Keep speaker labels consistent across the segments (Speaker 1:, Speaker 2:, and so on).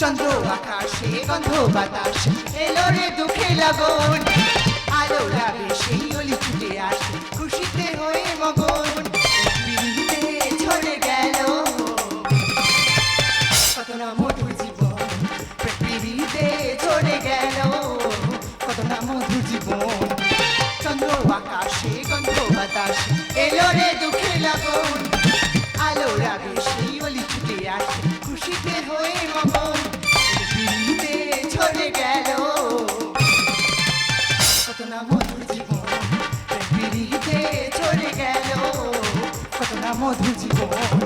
Speaker 1: চন্দ্র আকাশে, গন্ধ বাতাস, এলো রে দুঃখে লগন। আলো লাগে সেই অলি ছুটে আসে, খুশিতে হয়ে মগন। মধুর জীবন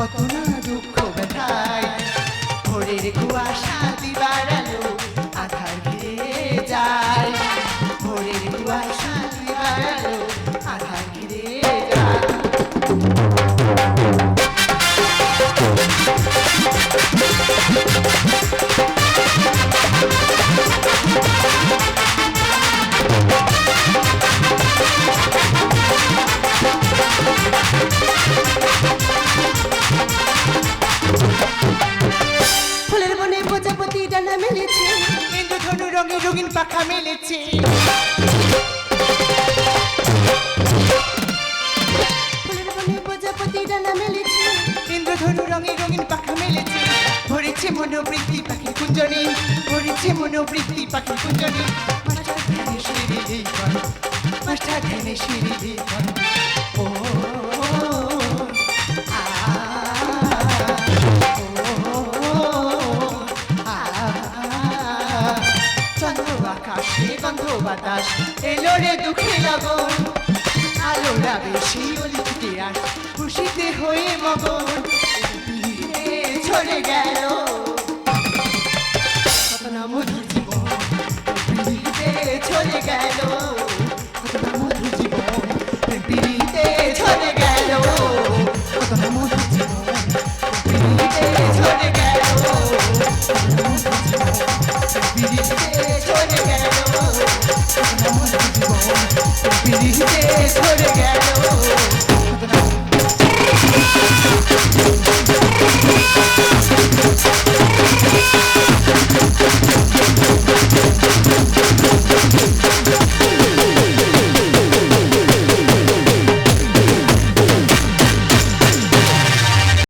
Speaker 1: কত না দুঃখ ব্যথায়। ভোরের কুয়াশা দিবার আলো আধার ঘিরে যায়। ভোরের কুয়াশা দিবার মেলেছে। ইন্দ্রধনু রঙে রঙিন পাখা মেলেছে। ইন্দ্রধনু রঙে রঙিন পাখা মেলেছে। ভরেছে মনোবৃত্তি পাখি কুঞ্জনে। ভরেছে মনোবৃত্তি পাখি কুঞ্জনে। মাস্টার ধ্যানে ঘর মাস্টার ধ্যানে সিঁড়ি ঝরে দুঃখে লগন আলো লাগে শিবল ফুটে আর খুশিতে হয়ে মগন। ঝরে গেল। কত না মধুর জীবন পিড়িতে ঝরে গেল। কত না পিড়িতে